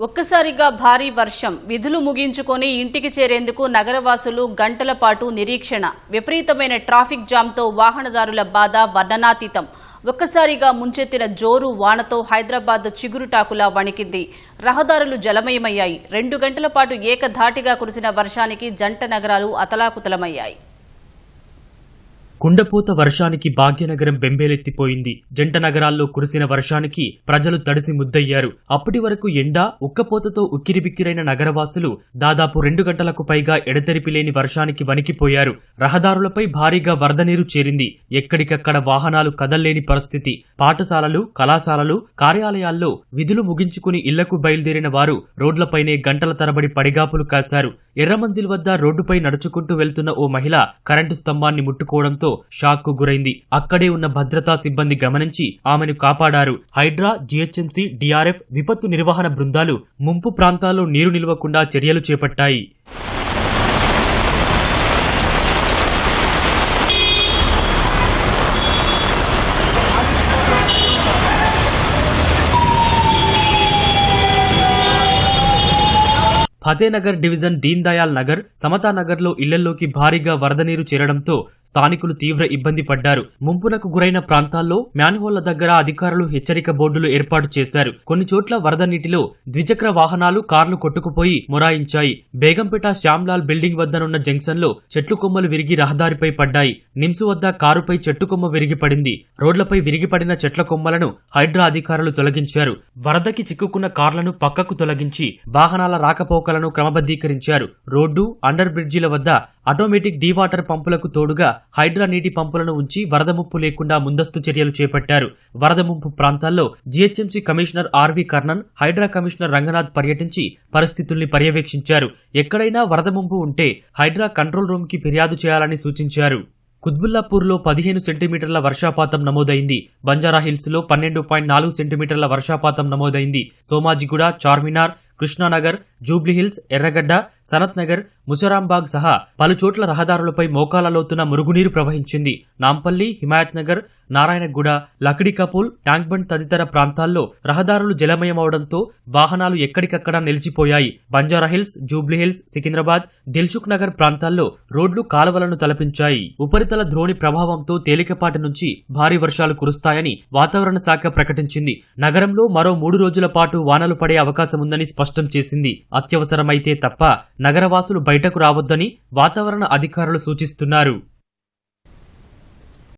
ఒక్కసారిగా భారీ వర్షం. విధులు ముగించుకొని ఇంటికి చేరేందుకు నగరవాసులు గంటల పాటు నిరీక్షణ. విపరీతమైన ట్రాఫిక్ జామ్తో వాహనదారుల బాధ వర్ణనాతీతం. ఒక్కసారిగా ముంచెత్తిన జోరు వానతో హైదరాబాద్ చిగురుటాకులా వణికింది. రహదారులు జలమయమయ్యాయి. రెండు గంటల పాటు ఏకధాటిగా కురిసిన వర్షానికి జంట నగరాలు అతలాకుతలమయ్యాయి. కుండపోత వర్షానికి భాగ్యనగరం బెంబేలెత్తిపోయింది. జంట నగరాల్లో కురిసిన వర్షానికి ప్రజలు తడిసి ముద్దయ్యారు. అప్పటి వరకు ఎండ ఉక్కపోతతో ఉక్కిరిబిక్కిరైన నగరవాసులు దాదాపు రెండు గంటలకు పైగా ఎడతెరిపి లేని వర్షానికి వణికిపోయారు. రహదారులపై భారీగా వరద నీరు చేరింది. ఎక్కడికక్కడ వాహనాలు కదల్లేని పరిస్థితి. పాఠశాలలు కళాశాలలు కార్యాలయాల్లో విధులు ముగించుకుని ఇళ్ళకు బయలుదేరిన వారు రోడ్లపైనే గంటల తరబడి పడిగాపులు కాశారు. ఎర్రమంజిల్ వద్ద రోడ్డుపై నడుచుకుంటూ వెళ్తున్న ఓ మహిళ కరెంటు స్తంభాన్ని ముట్టుకోవడంతో షాక్కు గురైంది. అక్కడే ఉన్న భద్రతా సిబ్బంది గమనించి ఆమెను కాపాడారు. హైడ్రా జీహెచ్ఎంసీ డిఆర్ఎఫ్ విపత్తు నిర్వహణ బృందాలు ముంపు ప్రాంతాల్లో నీరు నిలవకుండా చర్యలు చేపట్టాయి. ఫతేనగర్ డివిజన్ దీన్ దయాల్ నగర్ సమతానగర్లో ఇళ్ళలోకి భారీగా వరద నీరు చేరడంతో స్థానికులు తీవ్ర ఇబ్బంది పడ్డారు. ముంపునకు గురైన ప్రాంతాల్లో మ్యాన్హోళ్ళ దగ్గర అధికారులు హెచ్చరిక బోర్డులు ఏర్పాటు చేశారు. కొన్ని చోట్ల వరద నీటిలో ద్విచక్ర వాహనాలు కార్లు కొట్టుకుపోయి మొరాయించాయి. బేగంపేట శ్యామ్లాల్ బిల్డింగ్ వద్దనున్న జంక్షన్లో చెట్లు కొమ్మలు విరిగి రహదారిపై పడ్డాయి. నిమ్స్ వద్ద కారుపై చెట్టు కొమ్మ విరిగిపడింది రోడ్లపై విరిగిపడిన చెట్ల కొమ్మలను హైడ్రా అధికారులు తొలగించారు. వరదకి చిక్కుకున్న కార్లను పక్కకు తొలగించి వాహనాల రాకపోకలను క్రమబద్ధీకరించారు. రోడ్డు అండర్ బ్రిడ్జిల వద్ద ఆటోమేటిక్ డీవాటర్ పంపులకు తోడుగా హైడ్రా నీటి పంపులను ఉంచి వరద ముప్పు లేకుండా ముందస్తు చర్యలు చేపట్టారు. వరద ముంపు ప్రాంతాల్లో GHMC commissioner RV Karnan Hydraa commissioner Ranganath పర్యటించి పరిస్థితుల్ని పర్యవేక్షించారు. ఎక్కడైనా వరద ముంపు ఉంటే హైడ్రా కంట్రోల్ రూమ్కి ఫిర్యాదు చేయాలని సూచించారు. కుత్బుల్లాపూర్లో పదిహేను సెంటీమీటర్ల వర్షపాతం నమోదైంది. బంజారా హిల్స్లో పన్నెండు పాయింట్ నాలుగు సెంటీమీటర్ల వర్షపాతం నమోదైంది. సోమాజిగూడ చార్మినార్ కృష్ణానగర్ జూబ్లీహిల్స్ ఎర్రగడ్డ సనత్ నగర్ ముసరాంబాగ్ సహా పలు చోట్ల రహదారులపై మోకాలలోతున్న మురుగునీరు ప్రవహించింది. నాంపల్లి హిమాయత్ నగర్ నారాయణగూడ లక్డీ కపూల్ ట్యాంక్ బండ్ తదితర ప్రాంతాల్లో రహదారులు జలమయమవడంతో వాహనాలు ఎక్కడికక్కడ నిలిచిపోయాయి. బంజారాహిల్స్ జూబ్లీహిల్స్ సికింద్రాబాద్ దిల్సుఖ్ నగర్ ప్రాంతాల్లో రోడ్లు కాలువలను తలపించాయి. ఉపరితల ద్రోణి ప్రభావంతో తేలికపాటి నుంచి భారీ వర్షాలు కురుస్తాయని వాతావరణ శాఖ ప్రకటించింది. నగరంలో మరో మూడు రోజుల పాటు వానలు పడే అవకాశం ఉందని స్పష్టం చేసింది. అత్యవసరమైతే తప్ప నగరవాసులు బయటకు రావద్దని వాతావరణ అధికారులు సూచిస్తున్నారు.